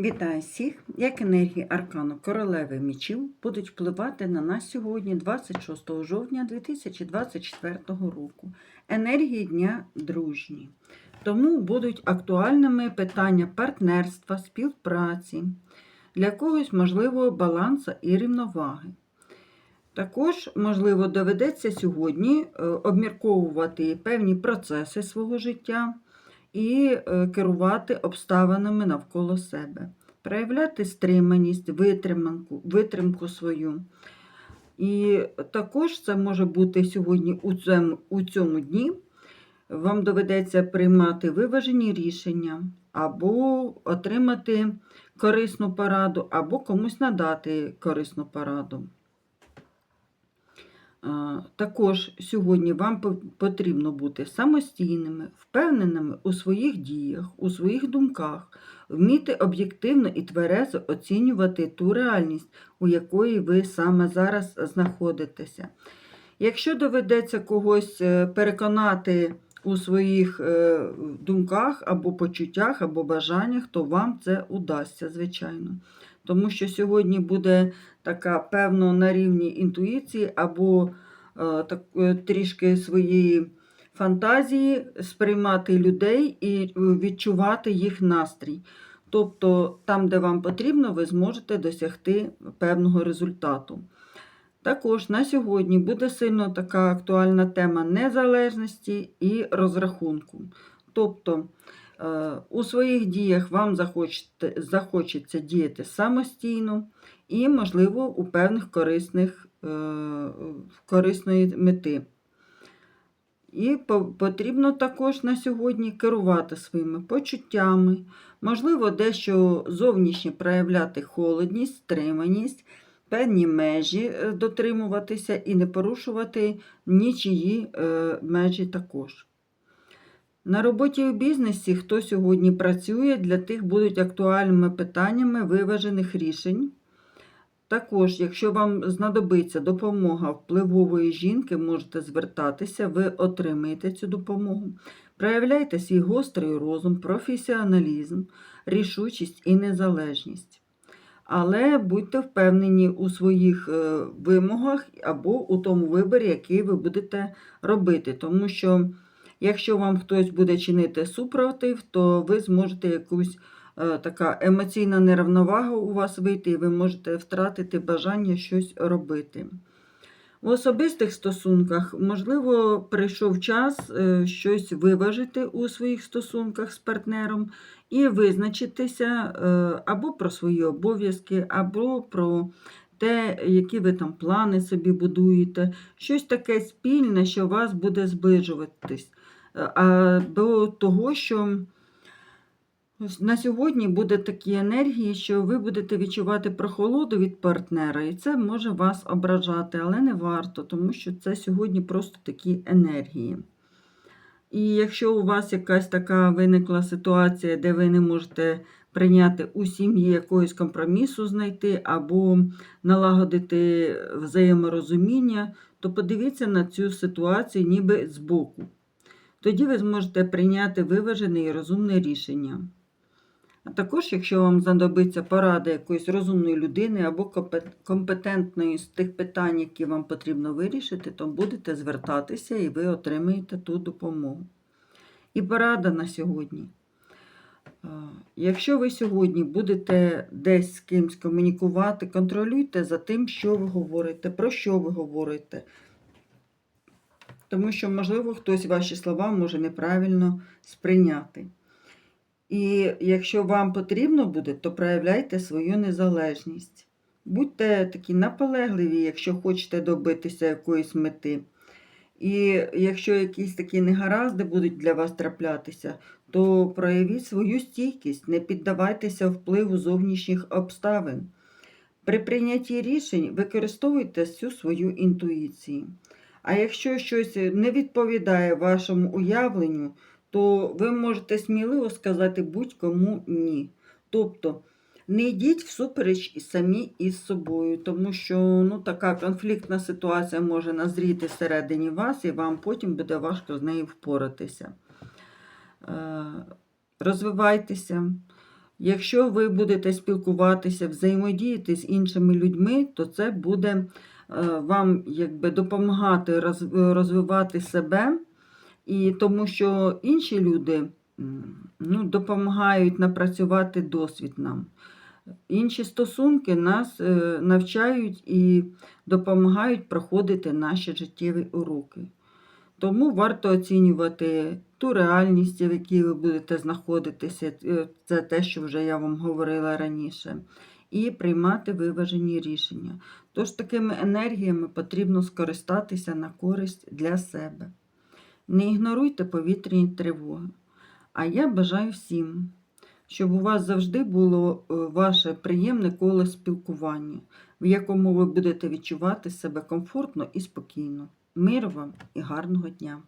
Вітаю всіх! Як енергії аркану королеви мічів будуть впливати на нас сьогодні, 26 жовтня 2024 року. Енергії дня дружні. Тому будуть актуальними питання партнерства, співпраці, для когось, можливо, балансу і рівноваги. Також, можливо, доведеться сьогодні е, обмірковувати певні процеси свого життя і е, керувати обставинами навколо себе, проявляти стриманість, витриманку, витримку свою. І також це може бути сьогодні у цьому, у цьому дні. Вам доведеться приймати виважені рішення, або отримати корисну пораду, або комусь надати корисну пораду. Також сьогодні вам потрібно бути самостійними, впевненими у своїх діях, у своїх думках, вміти об'єктивно і тверезо оцінювати ту реальність, у якої ви саме зараз знаходитеся. Якщо доведеться когось е, переконати у своїх е, думках або почуттях, або бажаннях, то вам це удасться, звичайно. Тому що сьогодні буде така певно на рівні інтуїції або е, так, е, трішки своєї фантазії сприймати людей і е, відчувати їх настрій. Тобто, там, де вам потрібно, ви зможете досягти певного результату. Також на сьогодні буде сильно така актуальна тема незалежності і розрахунку. Тобто у своїх діях вам захочеться діяти самостійно і, можливо, у певних корисних, е, корисної мети. І потрібно також на сьогодні керувати своїми почуттями, можливо, дещо зовнішнє проявляти холодність, стриманість, певні межі е, дотримуватися і не порушувати нічиї е, межі також. На роботі у бізнесі, хто сьогодні працює, для тих будуть актуальними питаннями виважених рішень. Також, якщо вам знадобиться допомога впливової жінки, можете звертатися, ви отримаєте цю допомогу. Проявляйте свій гострий розум, професіоналізм, рішучість і незалежність. Але будьте впевнені у своїх е, вимогах або у тому виборі, який ви будете робити. Тому що, якщо вам хтось буде чинити супротив, то ви зможете якусь е, така емоційна нерівновага у вас вийти, і ви можете втратити бажання щось робити. В особистих стосунках, можливо, прийшов час е, щось виважити у своїх стосунках з партнером і визначитися е, або про свої обов'язки, або про те, які ви там плани собі будуєте, щось таке спільне, що вас буде зближуватись. Е, А до того, що На сьогодні буде такі енергії, що ви будете відчувати прохолоду від партнера, і це може вас ображати, але не варто, тому що це сьогодні просто такі енергії. І якщо у вас якась така виникла ситуація, де ви не можете прийняти у сім'ї якогось компромісу знайти або налагодити взаєморозуміння, то подивіться на цю ситуацію ніби збоку. Тоді ви зможете прийняти виважене і розумне рішення. А також, якщо вам знадобиться порада якоїсь розумної людини або компетентної з тих питань, які вам потрібно вирішити, то будете звертатися і ви отримаєте ту допомогу. І порада на сьогодні. Якщо ви сьогодні будете десь з кимось комунікувати, контролюйте за тим, що ви говорите, про що ви говорите. Тому що, можливо, хтось ваші слова може неправильно сприйняти. І якщо вам потрібно буде, то проявляйте свою незалежність. Будьте такі наполегливі, якщо хочете добитися якоїсь мети. І якщо якісь такі негаразди будуть для вас траплятися, то проявіть свою стійкість, не піддавайтеся впливу зовнішніх обставин. При прийнятті рішень використовуйте всю свою інтуїцію. А якщо щось не відповідає вашому уявленню, то ви можете сміливо сказати будь-кому ні. Тобто не йдіть всупереч самі із собою, тому що ну, така конфліктна ситуація може назріти всередині вас, і вам потім буде важко з нею впоратися. Е, Розвивайтеся, Якщо ви будете спілкуватися, взаємодіяти з іншими людьми, то це буде е, вам якби допомагати розвивати себе, і тому що інші люди ну, допомагають напрацювати досвід нам. Інші стосунки нас е, навчають і допомагають проходити наші життєві уроки. Тому варто оцінювати ту реальність, в якій ви будете знаходитися, е, це те, що вже я вам говорила раніше, і приймати виважені рішення. Тож такими енергіями потрібно скористатися на користь для себе. Не ігноруйте повітряні тривоги. А я бажаю всім, щоб у вас завжди було е, ваше приємне коло спілкування, в якому ви будете відчувати себе комфортно і спокійно. Мир вам і гарного дня!